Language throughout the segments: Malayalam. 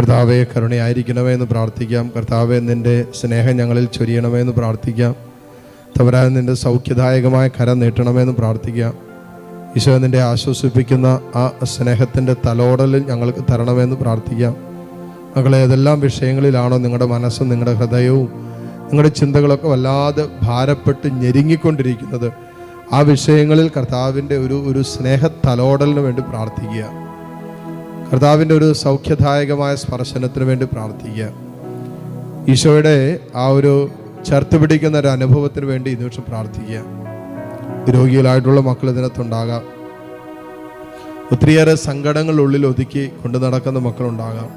കർത്താവെ കരുണയായിരിക്കണമേ എന്ന് പ്രാർത്ഥിക്കാം. കർത്താവെ നിന്റെ സ്നേഹം ഞങ്ങളിൽ ചൊരിയണമേ എന്ന് പ്രാർത്ഥിക്കാം. തവരാൻ നിന്റെ സൗഖ്യദായകമായ കരം നീട്ടണമേ എന്ന് പ്രാർത്ഥിക്കാം. ഈശോ നിന്റെ ആശ്വസിപ്പിക്കുന്ന ആ സ്നേഹത്തിന്റെ തലോടലിൽ ഞങ്ങൾക്ക് തരണമെന്ന് പ്രാർത്ഥിക്കാം. മക്കളെ ഏതെല്ലാം വിഷയങ്ങളിലാണോ നിങ്ങളുടെ മനസ്സും നിങ്ങളുടെ ഹൃദയവും നിങ്ങളുടെ ചിന്തകളൊക്കെ വല്ലാതെ ഭാരപ്പെട്ട് ഞെരുങ്ങിക്കൊണ്ടിരിക്കുന്നത് ആ വിഷയങ്ങളിൽ കർത്താവിന്റെ ഒരു ഒരു സ്നേഹ തലോടലിന് വേണ്ടി പ്രാർത്ഥിക്കുക. കർത്താവിന്റെ ഒരു സൗഖ്യദായകമായ സ്പർശനത്തിന് വേണ്ടി പ്രാർത്ഥിക്കുക. ഈശോയുടെ ആ ഒരു ചേർത്ത് പിടിക്കുന്ന ഒരു അനുഭവത്തിന് വേണ്ടി ഈ നിമിഷം പ്രാർത്ഥിക്കുക. രോഗികളായിട്ടുള്ള മക്കൾ ഇതിനകത്തുണ്ടാകാം. ഒത്തിരിയേറെ സങ്കടങ്ങൾ ഉള്ളിൽ ഒതുക്കി കൊണ്ടു നടക്കുന്ന മക്കളുണ്ടാകാം.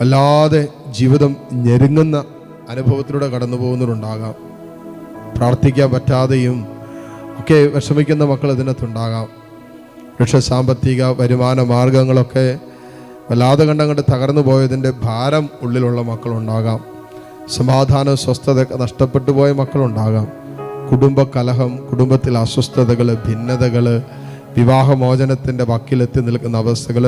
വല്ലാതെ ജീവിതം ഞെരുങ്ങുന്ന അനുഭവത്തിലൂടെ കടന്നു പോകുന്നവരുണ്ടാകാം. പ്രാർത്ഥിക്കാൻ പറ്റാതെയും ഒക്കെ വിഷമിക്കുന്ന മക്കൾ ഇതിനകത്തുണ്ടാകാം. പക്ഷെ സാമ്പത്തിക വരുമാന മാർഗങ്ങളൊക്കെ വല്ലാതെ കണ്ടങ്ങോട്ട് തകർന്നു പോയതിന്റെ ഭാരം ഉള്ളിലുള്ള മക്കളുണ്ടാകാം. സമാധാന സ്വസ്ഥത നഷ്ടപ്പെട്ടു പോയ മക്കളുണ്ടാകാം. കുടുംബ കലഹം കുടുംബത്തിൽ അസ്വസ്ഥതകൾ ഭിന്നതകൾ വിവാഹമോചനത്തിന്റെ വക്കിലെത്തി നിൽക്കുന്ന അവസ്ഥകൾ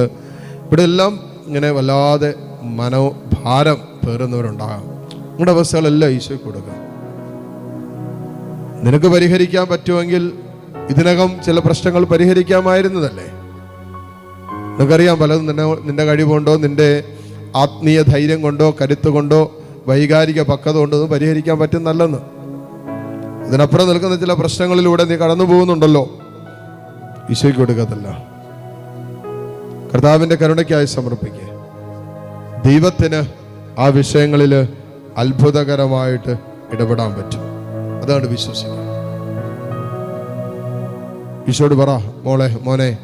ഇവിടെ എല്ലാം ഇങ്ങനെ വല്ലാതെ മനോഭാരം പേറുന്നവരുണ്ടാകാം. നിങ്ങളുടെ അവസ്ഥകളെല്ലാം ഈശോ കൊടുക്കുക നിനക്ക് പരിഹരിക്കാൻ പറ്റുമെങ്കിൽ ഇതിനകം ചില പ്രശ്നങ്ങൾ പരിഹരിക്കാമായിരുന്നതല്ലേ? നിനക്കറിയാം പലതും നിന്നെ നിന്റെ കഴിവുകൊണ്ടോ നിന്റെ ആത്മീയ ധൈര്യം കൊണ്ടോ കരുത്ത് കൊണ്ടോ വൈകാരിക പക്വത കൊണ്ടോ ഒന്നും പരിഹരിക്കാൻ പറ്റുന്നല്ലെന്ന്. ഇതിനപ്പുറം നിൽക്കുന്ന ചില പ്രശ്നങ്ങളിലൂടെ നീ കടന്നു പോകുന്നുണ്ടല്ലോ. ഈശോയ്ക്ക് കൊടുക്കത്തില്ല. കർത്താവിന്റെ കരുണയ്ക്കായി സമർപ്പിക്കുക ദൈവത്തിന് ആ വിഷയങ്ങളിൽ അത്ഭുതകരമായിട്ട് ഇടപെടാൻ പറ്റും. അതാണ് വിശ്വസിക്കുക ഈശോട് പറ മോളെ മോനെ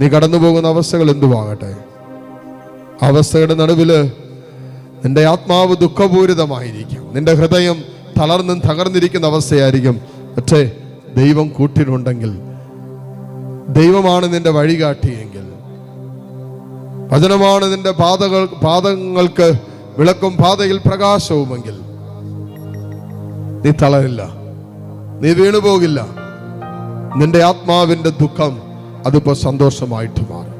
നീ കടന്നു പോകുന്ന അവസ്ഥകൾ എന്തുവാകട്ടെ? അവസ്ഥയുടെ നടുവിൽ നിന്റെ ആത്മാവ് ദുഃഖപൂരിതമായിരിക്കും. നിന്റെ ഹൃദയം തളർന്നും തകർന്നിരിക്കുന്ന അവസ്ഥയായിരിക്കും. പക്ഷേ ദൈവം കൂട്ടിനുണ്ടെങ്കിൽ ദൈവമാണ് നിന്റെ വഴികാട്ടിയെങ്കിൽ വചനമാണ് നിന്റെ പാതകൾ പാദങ്ങൾക്ക് വിളക്കും പാതയിൽ പ്രകാശവുമെങ്കിൽ നീ തളരില്ല. നീ വീണുപോകില്ല. നിന്റെ ആത്മാവിന്റെ ദുഃഖം അതിപ്പോൾ സന്തോഷമായിട്ട് മാറും.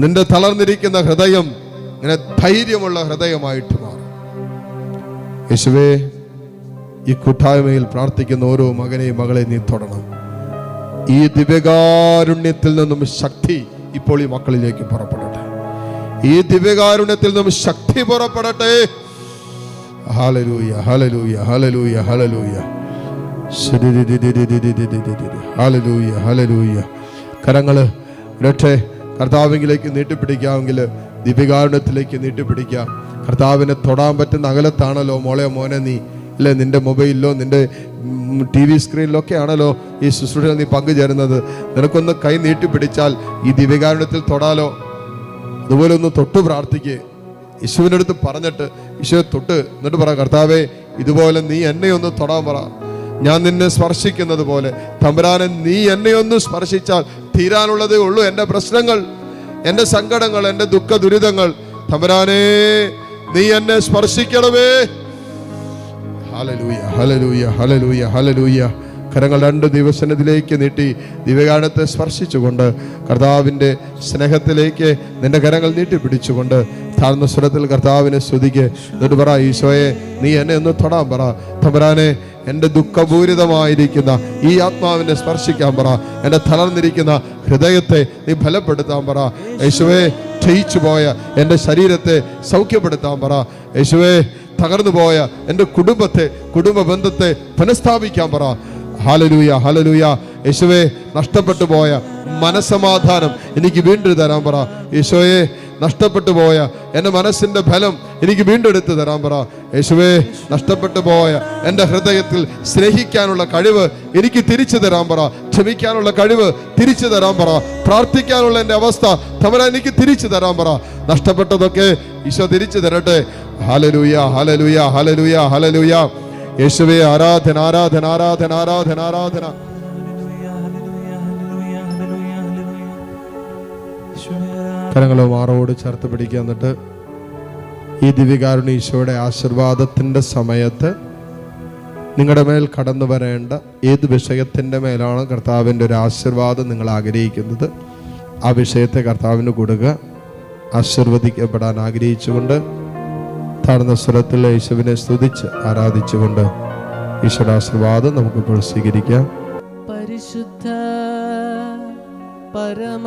നിന്റെ തളർന്നിരിക്കുന്ന ഹൃദയം ഇങ്ങനെ ധൈര്യമുള്ള ഹൃദയമായിട്ട് മാറും. യേശുവേ ഈ കൂട്ടായ്മയിൽ പ്രാർത്ഥിക്കുന്ന ഓരോ മകനെയും മകളെ നീ തൊടണം. ഈ ദിവ്യകാരുണ്യത്തിൽ നിന്നും ശക്തി ഇപ്പോൾ ഈ മക്കളിലേക്ക് പുറപ്പെടട്ടെ. ഈ ദിവ്യകാരുണ്യത്തിൽ നിന്നും ശക്തി പുറപ്പെടട്ടെ. ഹാലലൂയ ഹാലലൂയ ഹാലലൂയ ഹാലലൂയ ഹാലലൂയ ഹലലൂയ കരങ്ങൾ ഒരൊറ്റെ കർത്താവിലേക്ക് നീട്ടിപ്പിടിക്കാമെങ്കിൽ ദിവ്യകാരുണ്യത്തിലേക്ക് നീട്ടിപ്പിടിക്കാം. കർത്താവിനെ തൊടാൻ പറ്റുന്ന അകലത്താണല്ലോ മോളെ മോനെ നീ. അല്ലേ നിന്റെ മൊബൈലിലോ നിന്റെ ടി വി സ്ക്രീനിലൊക്കെ ആണല്ലോ ഈ ശുശ്രൂഷ നീ പങ്കുചേരുന്നത്. നിനക്കൊന്ന് കൈ നീട്ടിപ്പിടിച്ചാൽ ഈ ദിവ്യകാരുണ്യത്തിൽ തൊടാലോ. അതുപോലെ ഒന്ന് തൊട്ട് പ്രാർത്ഥിക്കുക യേശുവിന്റെ അടുത്ത് പറഞ്ഞിട്ട് യേശുവെ തൊട്ട്. എന്നിട്ട് പറ കർത്താവേ ഇതുപോലെ നീ എന്നെ ഒന്ന് തൊടാൻ പറ. ഞാൻ നിന്നെ സ്പർശിക്കുന്നത് പോലെ. തമ്പുരാനെ നീ എന്നെ ഒന്ന് സ്പർശിച്ചാൽ തീരാനുള്ളതേ ഉള്ളൂ. എന്റെ പ്രശ്നങ്ങൾ എന്റെ സങ്കടങ്ങൾ എന്റെ ദുഃഖ ദുരിതങ്ങൾ. തമ്പുരാനെ നീ എന്നെ സ്പർശിക്കണമേ. ഹലലൂയ ഹലലൂയ ഹലലൂയ ഹലലൂയ കരങ്ങൾ രണ്ട് ദിവസത്തിലേക്ക് നീട്ടി ദിവ്യകാരണത്തെ സ്പർശിച്ചുകൊണ്ട് കർത്താവിന്റെ സ്നേഹത്തിലേക്ക് നിന്റെ കരങ്ങൾ നീട്ടിപ്പിടിച്ചുകൊണ്ട് താഴ്ന്ന സ്വരത്തിൽ കർത്താവിനെ സ്തുതിക്ക്. എന്നിട്ട് പറ ഈശോയെ നീ എന്നെ ഒന്ന് തൊടാൻ പറ. തമ്പരാനെ എന്റെ ദുഃഖപൂരിതമായിരിക്കുന്ന ഈ ആത്മാവിനെ സ്പർശിക്കാൻ പറ. എന്റെ തളർന്നിരിക്കുന്ന ഹൃദയത്തെ നീ ഫലപ്പെടുത്താൻ പറ. യേശുവേ ക്ഷയിച്ചു പോയ എന്റെ ശരീരത്തെ സൗഖ്യപ്പെടുത്താൻ പറ. യേശുവേ തകർന്നു പോയ എന്റെ കുടുംബത്തെ കുടുംബ ബന്ധത്തെ പുനഃസ്ഥാപിക്കാൻ പറ. ഹാലലൂയ ഹാലലൂയ യേശുവേ നഷ്ടപ്പെട്ടു പോയ മനസമാധാനം എനിക്ക് വീണ്ടും തരാൻ പറ. യേശോയെ നഷ്ടപ്പെട്ടു പോയ എന്റെ മനസ്സിന്റെ ഫലം എനിക്ക് വീണ്ടും എടുത്തു തരാൻ പറ. യേശുവേ നഷ്ടപ്പെട്ടു പോയ എന്റെ ഹൃദയത്തിൽ സ്നേഹിക്കാനുള്ള കഴിവ് എനിക്ക് തിരിച്ചു തരാൻ പറ. ക്ഷമിക്കാനുള്ള കഴിവ് തിരിച്ചു തരാൻ പറ. പ്രാർത്ഥിക്കാനുള്ള എന്റെ അവസ്ഥ തമര എനിക്ക് തിരിച്ചു തരാൻ പറ. നഷ്ടപ്പെട്ടതൊക്കെ ഈശോ തിരിച്ചു തരട്ടെ. ഹലലൂയ ഹലലൂയ ഹലലൂയ ഹലലൂയ യേശുവേ ആരാധന ആരാധന ആരാധന ആരാധന ആരാധന. കരങ്ങളോ മാറോട് ചേർത്ത് പിടിക്കുക എന്നിട്ട് ഈ ദിവ്യകാരുണ്യ ഈശോയുടെ ആശീർവാദത്തിന്റെ സമയത്ത് നിങ്ങളുടെ മേൽ കടന്നു വരേണ്ട ഏത് വിഷയത്തിന്റെ മേലാണ് കർത്താവിന്റെ ഒരു ആശീർവാദം നിങ്ങൾ ആഗ്രഹിക്കുന്നത്? ആ വിഷയത്തെ കർത്താവിന് കൊടുക്കുക. ആശീർവദിക്കപ്പെടാൻ ആഗ്രഹിച്ചുകൊണ്ട് താഴ്ന്ന സ്വരത്തിൽ യേശുവിനെ സ്തുതിച്ച് ആരാധിച്ചുകൊണ്ട് ഈശ്വരാശീർവാദം നമുക്കിപ്പോൾ സ്വീകരിക്കാം. പരിശുദ്ധ പരമ